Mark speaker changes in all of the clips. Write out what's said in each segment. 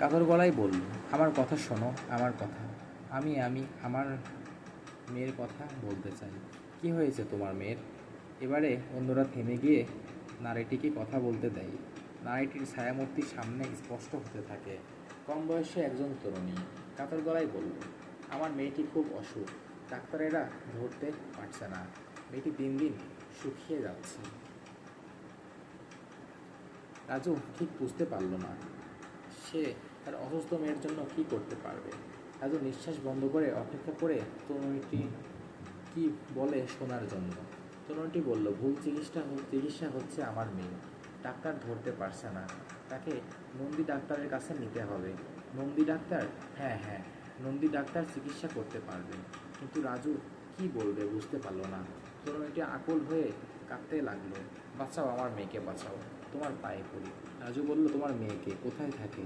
Speaker 1: কাতর গলায় বলল আমার কথা শোনো, আমার কথা। আমি আমি, আমার মেয়ের কথা বলতে চাই। কি হয়েছে তোমার মেয়ের? এবারে অন্যরা থেমে গিয়ে নারীটিকে কথা বলতে দেয়। নারীটির ছায়ামূর্তি সামনে স্পষ্ট হতে থাকে। কম বয়সে একজন তরুণী কাতর গলায় বলল, আমার মেয়েটি খুব অসুখ। ডাক্তারেরা ধরতে পারছে না। মেয়েটি দিন দিন শুকিয়ে যাচ্ছে। রাজু ঠিক বুঝতে পারল না। সে তার অসুস্থ মেয়ের জন্য কি করতে পারবে? রাজু নিঃশ্বাস বন্ধ করে অপেক্ষা করে তরুণীটি কি বলে শোনার জন্য? তরুণীটি বলল, ভুল চিকিৎসা চিকিৎসা হচ্ছে আমার মেয়ে। ডাক্তার ধরতে পারছে না। তাকে নন্দী ডাক্তারের কাছে নিতে হবে। নন্দী ডাক্তার? হ্যাঁ হ্যাঁ নন্দী ডাক্তার চিকিৎসা করতে পারবে। কিন্তু রাজু কি বলবে বুঝতে পারল না। তরুণীটি আকুল হয়ে কাঁদতে লাগল, বাঁচাও আমার মেয়েকে, বাঁচাও। তোমার পায়ে পড়ি। রাজু বলল, তোমার মেয়েকে কোথায় থাকে?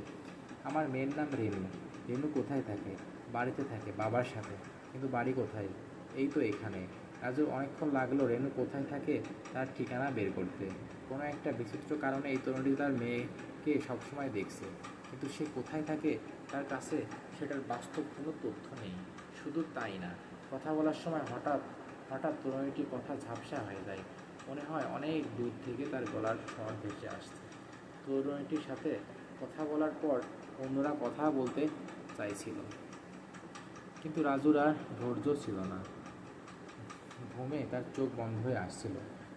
Speaker 1: আমার মেয়ের নাম রেনু। রেনু কোথায় থাকে? বাড়িতে থাকে, বাবার সাথে। কিন্তু বাড়ি কোথায়? এই তো এখানে। রাজু অনেকক্ষণ লাগল রেনু কোথায় থাকে তার ঠিকানা বের করতে। কোনো একটা বিচিত্র কারণে এই তরুণী তার মেয়েকে সবসময় দেখছে। কিন্তু সে কোথায় থাকে, তার কাছে সেটার বাস্তব কোনো তথ্য নেই। শুধু তাই না, কথা বলার সময় হঠাৎ হঠাৎ তরুণীটির কথা ঝাপসা হয়ে যায়। মনে হয় অনেক দূর থেকে তার গলার স্বর ভেসে আসছে। তরুণীটির সাথে কথা বলার পর অন্যরা কথা বলতে চাইছিল। কিন্তু রাজুর আর ধৈর্য ছিল না। ঘুমে তার চোখ বন্ধ হয়ে আসছিল।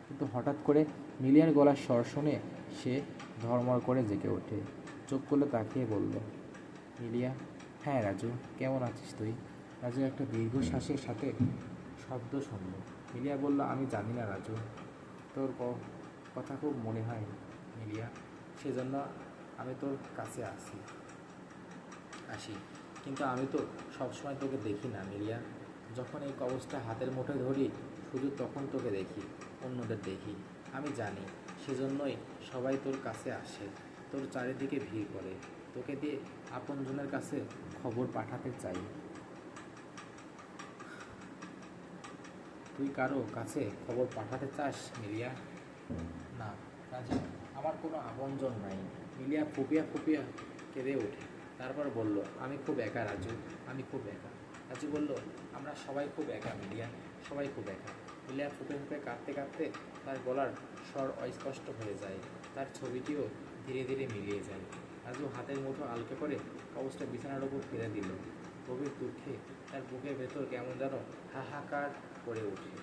Speaker 1: কিন্তু হঠাৎ করে মিলিয়ার গলার স্বর শুনে সে ধর্মর করে জেগে ওঠে। চোখ করলে তাকিয়ে বলল, মিলিয়া হ্যাঁ রাজু, কেমন আছিস তুই? রাজু একটা দীর্ঘশ্বাসের সাথে শব্দ শুনল। মিলিয়া বলল, আমি জানি না রাজু তোর কথা খুব মনে হয় মিলিয়া। সেজন্য আমি তোর কাছে আসি। আসি। কিন্তু আমি তো সবসময় তোকে দেখি না মিলিয়া। যখন এই কবচটা হাতের মুঠে ধরি, শুধু তখন তোকে দেখি, অন্যদের দেখি। আমি জানি, সেজন্যই সবাই তোর কাছে আসে। তোর চারিদিকে ভিড় করে। তোকে দিয়ে আপনজনের কাছে খবর পাঠাতে চাই। তুই কারও কাছে খবর পাঠাতে চাস, মিলিয়া? না, রাজু, আমার কোনো আপনজন নাই। মিলিয়া ফুপিয়া ফুপিয়া কেঁদে ওঠে। তারপর বলল, আমি খুব একা, রাজু, আমি খুব একা। রাজু বলল, আমরা সবাই খুব একা, মিলিয়া, সবাই খুব একা। মিলিয়া ফুপে ফুপে কাঁদতে কাঁদতে তার গলার স্বর অস্পষ্ট হয়ে যায়। তার ছবিটিও ধীরে ধীরে মিলিয়ে যায়। রাজু হাতের মুঠো আলকে করে কবচটা বিছানার উপর ফেলে দিল। গভীর দুঃখে তার বুকের ভেতর কেমন যেন হাহাকার করে ওঠে।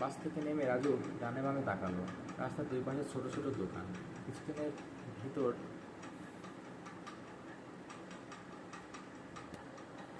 Speaker 1: বাস থেকে নেমে রাজু ডানে বামে তাকালো। রাস্তার দুই পাশে ছোট ছোট দোকান। কিছুদিনের ভিতর